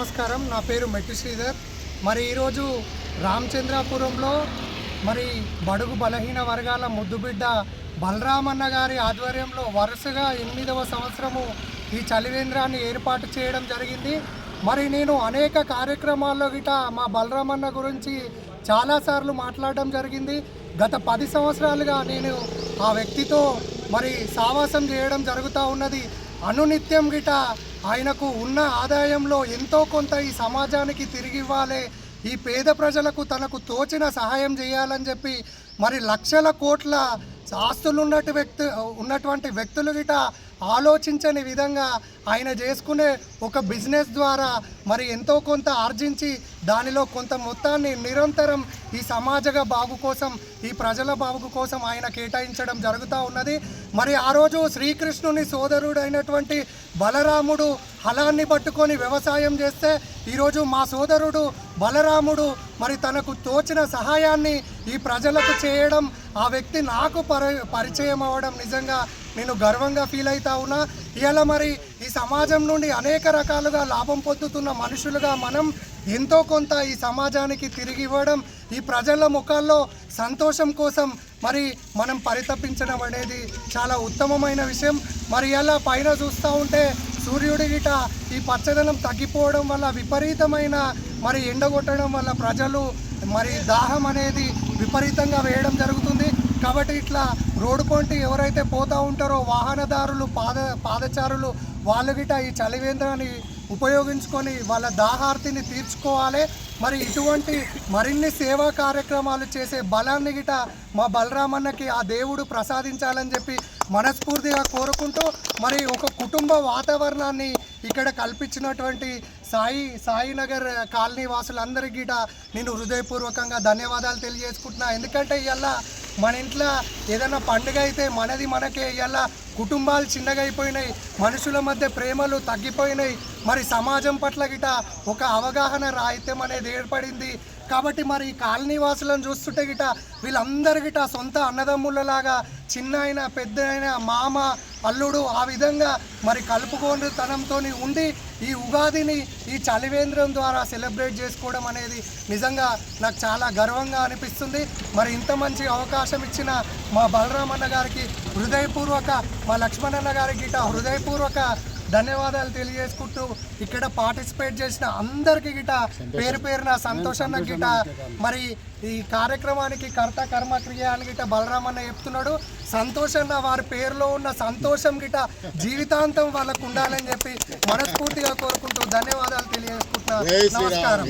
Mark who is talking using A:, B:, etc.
A: నమస్కారం. నా పేరు మెట్టి శ్రీధర్. మరి ఈరోజు రామచంద్రాపురంలో మరి బడుగు బలహీన వర్గాల ముద్దుబిడ్డ బలరామన్న గారి ఆధ్వర్యంలో వరుసగా ఎనిమిదవ సంవత్సరము ఈ చలివేంద్రాన్ని ఏర్పాటు చేయడం జరిగింది. మరి నేను అనేక కార్యక్రమాల్లో గిట మా బలరామన్న గురించి చాలాసార్లు మాట్లాడడం జరిగింది. గత పది సంవత్సరాలుగా నేను ఆ వ్యక్తితో మరి సావాసం చేయడం జరుగుతూ ఉన్నది. అనునిత్యం గిట ఆయనకు ఉన్న ఆదాయంలో ఎంతో కొంత ఈ సమాజానికి తిరిగి ఇవ్వాలి. ఈ పేద ప్రజలకు తనకు తోచిన సహాయం చేయాలని చెప్పి మరి లక్షల కోట్ల ఆస్తులు ఉన్నట్టు వ్యక్తి ఉన్నటువంటి వ్యక్తులు గిట ఆలోచించని విధంగా ఆయన చేసుకునే ఒక బిజినెస్ ద్వారా మరి ఎంతో కొంత ఆర్జించి దానిలో కొంత మొత్తాన్ని నిరంతరం ఈ సమాజ బాగు కోసం ఈ ప్రజల బాగు కోసం ఆయన కేటాయించడం జరుగుతూ ఉన్నది. మరి ఆ రోజు శ్రీకృష్ణుని సోదరుడైనటువంటి బలరాముడు హలాన్ని పట్టుకొని వ్యవసాయం చేస్తే ఈరోజు మా సోదరుడు బలరాముడు మరి తనకు తోచిన సహాయాన్ని ఈ ప్రజలకు చేయడం ఆ వ్యక్తి నాకు పరి పరిచయం అవ్వడం నిజంగా నేను గర్వంగా ఫీల్ అవుతా ఉన్నా. ఇలా మరి ఈ సమాజం నుండి అనేక రకాలుగా లాభం పొందుతున్న మనుషులుగా మనం ఎంతో కొంత ఈ సమాజానికి తిరిగి ఇవ్వడం ఈ ప్రజల ముఖాల్లో సంతోషం కోసం మరి మనం పరితపించడం అనేది చాలా ఉత్తమమైన విషయం. మరి అలా పైన చూస్తూ ఉంటే సూర్యుడి గిట ఈ పచ్చదనం తగ్గిపోవడం వల్ల విపరీతమైన మరి ఎండగొట్టడం వల్ల ప్రజలు మరి దాహం అనేది విపరీతంగా వేయడం జరుగుతుంది. కాబట్టి ఇట్లా రోడ్డు పొంటి ఎవరైతే పోతూ ఉంటారో వాహనదారులు పాద పాదచారులు వాళ్ళు గిట ఈ చలివేంద్రాన్ని ఉపయోగించుకొని వాళ్ళ దాహార్తిని తీర్చుకోవాలి. మరి ఇటువంటి మరిన్ని సేవా కార్యక్రమాలు చేసే బలాన్ని గిట మా బలరామన్నకి ఆ దేవుడు ప్రసాదించాలని చెప్పి మనస్ఫూర్తిగా కోరుకుంటూ మరి ఒక కుటుంబ వాతావరణాన్ని ఇక్కడ కల్పించినటువంటి సాయి సాయినగర్ కాలనీ వాసులందరికీ గిట నేను హృదయపూర్వకంగా ధన్యవాదాలు తెలియజేసుకుంటున్నా. ఎందుకంటే ఇవాళ మన ఇంట్లో ఏదైనా పండుగ అయితే మనది మనకే ఇలా కుటుంబాలు చిన్నగా అయిపోయినాయి మనుషుల మధ్య ప్రేమలు తగ్గిపోయినాయి. మరి సమాజం పట్ల గిట ఒక అవగాహన రాహిత్యం అనేది ఏర్పడింది. కాబట్టి మరి ఈ కాలనీ వాసులను చూస్తుంటే గిట వీళ్ళందరి గిట సొంత అన్నదమ్ములలాగా చిన్న అయినా పెద్ద అయినా మామ అల్లుడు ఆ విధంగా మరి కలుపుకోనితనంతో ఉండి ఈ ఉగాదిని ఈ చలివేంద్రం ద్వారా సెలబ్రేట్ చేసుకోవడం అనేది నిజంగా నాకు చాలా గర్వంగా అనిపిస్తుంది. మరి ఇంత మంచి అవకాశం ఇచ్చిన మా బలరామన్న గారికి హృదయపూర్వక మా లక్ష్మణన్న గారికి గిట హృదయపూర్వక ధన్యవాదాలు తెలియజేసుకుంటూ ఇక్కడ పార్టిసిపేట్ చేసిన అందరికీ గిట పేరు పేరున సంతోషన్న గిట. మరి ఈ కార్యక్రమానికి కర్త కర్మ క్రియ అని గిట బలరామన్న చెప్తున్నాడు. సంతోషన్న వారి పేరులో ఉన్న సంతోషం గిట జీవితాంతం వాళ్ళకు ఉండాలని చెప్పి మనస్ఫూర్తిగా కోరుకుంటూ ధన్యవాదాలు తెలియజేసుకుంటున్నా. నమస్కారం.